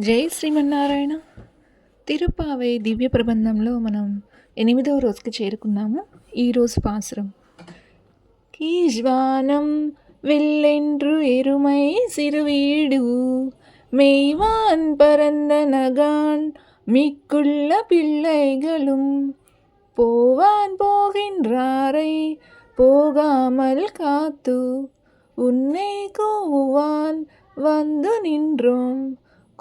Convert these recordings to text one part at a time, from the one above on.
జై శ్రీమన్నారాయణ తిరుపావై దివ్య ప్రబంధంలో మనం ఎనిమిదవ రోజుకి చేరుకున్నాము ఈరోజు పాసురం కీజ్వానం వెల్లెండ్రు ఎరుమై సిరువీడు மெய்வான் பரந்தனகான் மிக்குள்ள பிள்ளைகளும் போவான் போகின்றாரை போகாமல் காத்து உன்னை கூவான் வந்து நின்றோம்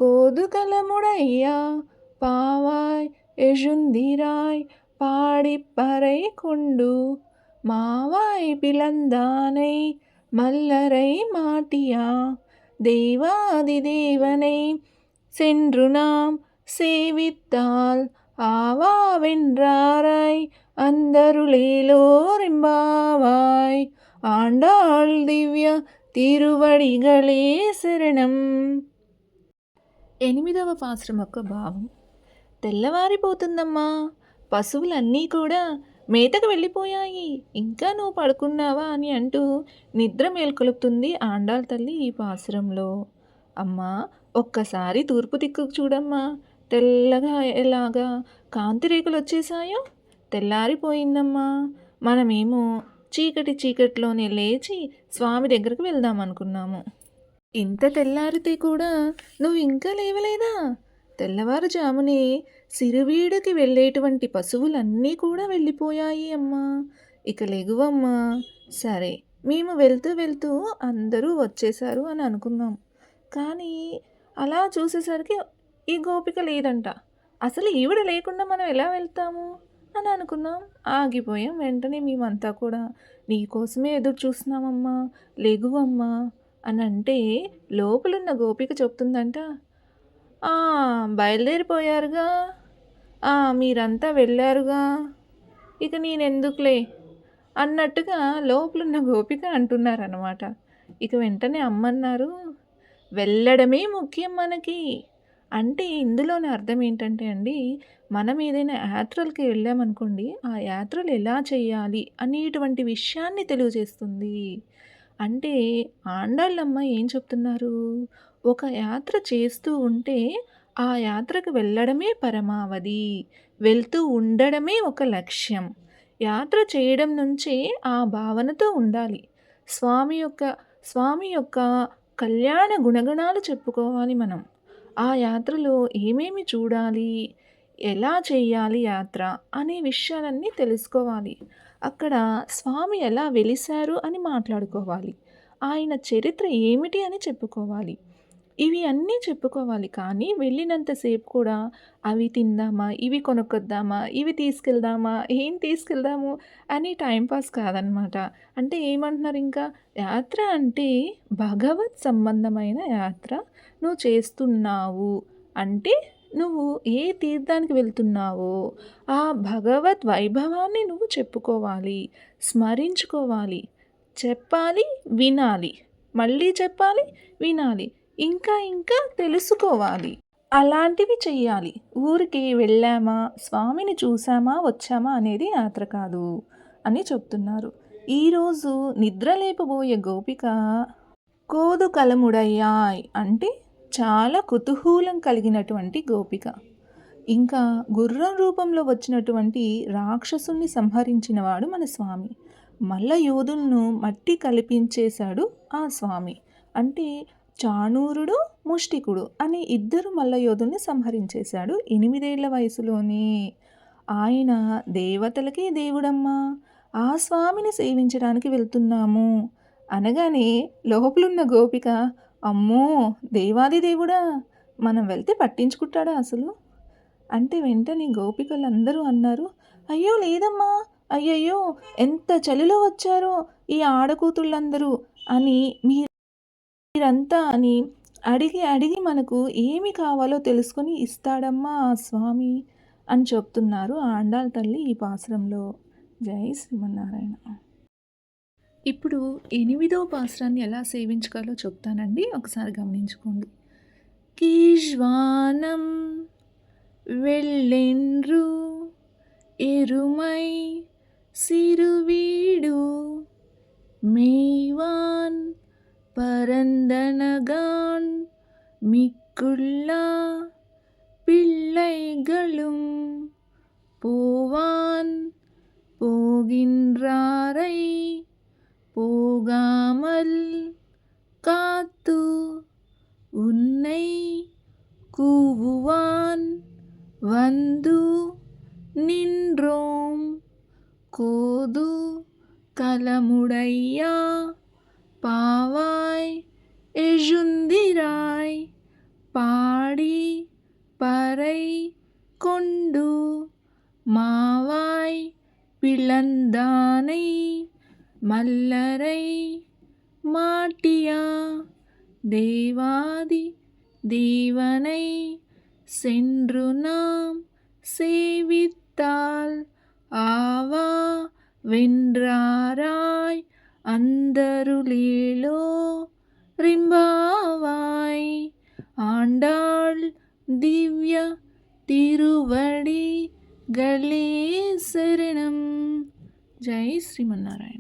கோதுகலமுடையா? பாவாய் எழுந்திராய் பாடிப்பறை கொண்டு மாவாய் பிளந்தானை மல்லரை மாட்டியா? தெய்வாதி தேவனை சென்று நாம் சேவித்தால் ஆவாவென்றாராய் அந்தருளேலோரெம்பாவாய் ஆண்டாள் திவ்ய திருவடிகளே சரணம். ఎనిమిదవ పాశ్రమొక్క భావం. తెల్లవారిపోతుందమ్మా. పశువులన్నీ కూడా మేతకు వెళ్ళిపోయాయి. ఇంకా నువ్వు పడుకున్నావా అని అంటూ నిద్ర మేల్కొలుపుతుంది ఆండాల తల్లి ఈ పాసురంలో అమ్మా ఒక్కసారి తూర్పు దిక్కుకు చూడమ్మా. తెల్లగా ఎలాగా కాంతిరేకులు వచ్చేసాయో తెల్లారిపోయిందమ్మా. మనమేమో చీకటి చీకటిలోనే లేచి స్వామి దగ్గరకు వెళ్దాం అనుకున్నాము ఇంత తెల్లారితే కూడా నువ్వు ఇంకా లేవలేదా తెల్లవారుజామునే సిరువీడుకి వెళ్ళేటువంటి పశువులన్నీ కూడా వెళ్ళిపోయాయి అమ్మా. ఇక లెగువమ్మా. సరే మేము వెళ్తూ వెళ్తూ అందరూ వచ్చేసారు అని అనుకున్నాం. కానీ అలా చూసేసరికి ఈ గోపిక లేదంట. అసలు ఈవిడ లేకుండా మనం ఎలా వెళ్తాము? అని అనుకున్నాం. ఆగిపోయాం వెంటనే మేమంతా కూడా. నీకోసమే ఎదురు చూస్తున్నామమ్మా లెగువమ్మా. అని అంటే లోపలున్న గోపిక చెప్తుందంట బయలుదేరిపోయారుగా. మీరంతా వెళ్ళారుగా. ఇక నేనెందుకులే అన్నట్టుగా లోపలున్న గోపిక అంటున్నారనమాట ఇక వెంటనే అమ్మన్నారు వెళ్ళడమే ముఖ్యం మనకి. అంటే ఇందులోని అర్థం ఏంటంటే అండి మనం ఏదైనా యాత్రలకి వెళ్ళామనుకోండి ఆ యాత్రలు ఎలా చేయాలి అనేటువంటి విషయాన్ని తెలియజేస్తుంది. అంటే ఆండాళ్ళమ్మ ఏం చెప్తున్నారు? ఒక యాత్ర చేస్తూ ఉంటే ఆ యాత్రకు వెళ్ళడమే పరమావధి వెళ్తూ ఉండడమే ఒక లక్ష్యం. యాత్ర చేయడం నుంచే ఆ భావనతో ఉండాలి. స్వామి యొక్క స్వామి యొక్క కళ్యాణ గుణగణాలు చెప్పుకోవాలి మనం. ఆ యాత్రలో ఏమేమి చూడాలి? ఎలా చేయాలి యాత్ర? అనే విషయాలన్నీ తెలుసుకోవాలి. అక్కడ స్వామి ఎలా వెలిశారు అని మాట్లాడుకోవాలి. ఆయన చరిత్ర ఏమిటి అని చెప్పుకోవాలి. ఇవి అన్నీ చెప్పుకోవాలి కానీ వెళ్ళినంతసేపు కూడా అవి తిందామా ఇవి కొనుక్కొద్దామా ఇవి తీసుకెళ్దామా ఏం తీసుకెళ్దాము అని టైంపాస్ కాదనమాట అంటే ఏమంటున్నారు ఇంకా? యాత్ర అంటే భగవత్ సంబంధమైన యాత్ర. నువ్వు చేస్తున్నావు అంటే నువ్వు ఏ తీర్థానికి వెళ్తున్నావో ఆ భగవత్ వైభవాన్ని నువ్వు చెప్పుకోవాలి స్మరించుకోవాలి చెప్పాలి వినాలి మళ్ళీ చెప్పాలి వినాలి ఇంకా ఇంకా తెలుసుకోవాలి. అలాంటివి చెయ్యాలి. ఊరికి వెళ్ళామా స్వామిని చూసామా వచ్చామా అనేది యాత్ర కాదు అని చెప్తున్నారు. ఈరోజు నిద్రలేపబోయే గోపిక కోదు కలముడయ్యాయ్ అంటే చాలా కుతూహూలం కలిగినటువంటి గోపిక. ఇంకా గుర్రం రూపంలో వచ్చినటువంటి రాక్షసుల్ని సంహరించినవాడు మన స్వామి. మల్ల యోధులను మట్టి కల్పించేశాడు ఆ స్వామి. అంటే చాణూరుడు ముష్టికుడు అనే ఇద్దరు మల్లయోధుల్ని సంహరించేశాడు ఎనిమిదేళ్ళ వయసులోనే. ఆయన దేవతలకే దేవుడమ్మా. ఆ స్వామిని సేవించడానికి వెళ్తున్నాము. అనగానే లోపలున్న గోపిక అమ్మో! దేవాది దేవుడా! మనం వెళ్తే పట్టించుకుంటాడా అసలు? అంటే వెంటనే గోపికలందరూ అన్నారు అయ్యో లేదమ్మా! అయ్యయ్యో! ఎంత చలిలో వచ్చారో ఈ ఆడకూతుళ్ళందరూ అని మీ మీరంతా అని అడిగి అడిగి మనకు ఏమి కావాలో తెలుసుకొని ఇస్తాడమ్మా ఆ స్వామి అని చెప్తున్నారు ఆండాల తల్లి ఈ పాశ్రంలో. జై శ్రీమన్నారాయణ. ఇప్పుడు ఎనిమిదవ పాసురాన్ని ఎలా సేవించుకోవాలో చెప్తానండి ఒకసారి గమనించుకోండి కీజ్వానం వెళ్ళెండ్రు ఎరుమై సిరువీడు మేవాన్ பரந்தனகான் மிக்குள்ள எனக்குள்ள பிள்ளைகளும் போவான் போகின்றாரை போகாமல் காத்து உன்னை கூவுவான். வந்து நின்றோம். கோது கலமுடையா பாவாய் எழுந்திராய். பாடி பறை கொண்டு மாவாய் பிளந்தானை மல்லரை மாட்டியா? தேவாதி தேவனை சென்று நாம் சேவித்தால் ஆவா? வென்றாராய் அந்தருளிலோ ரிம்பாவாய்? ஆண்டாள் திவ்ய திருவடி கலே சரணம். ஜெய் ஸ்ரீமன்னாராயணன்.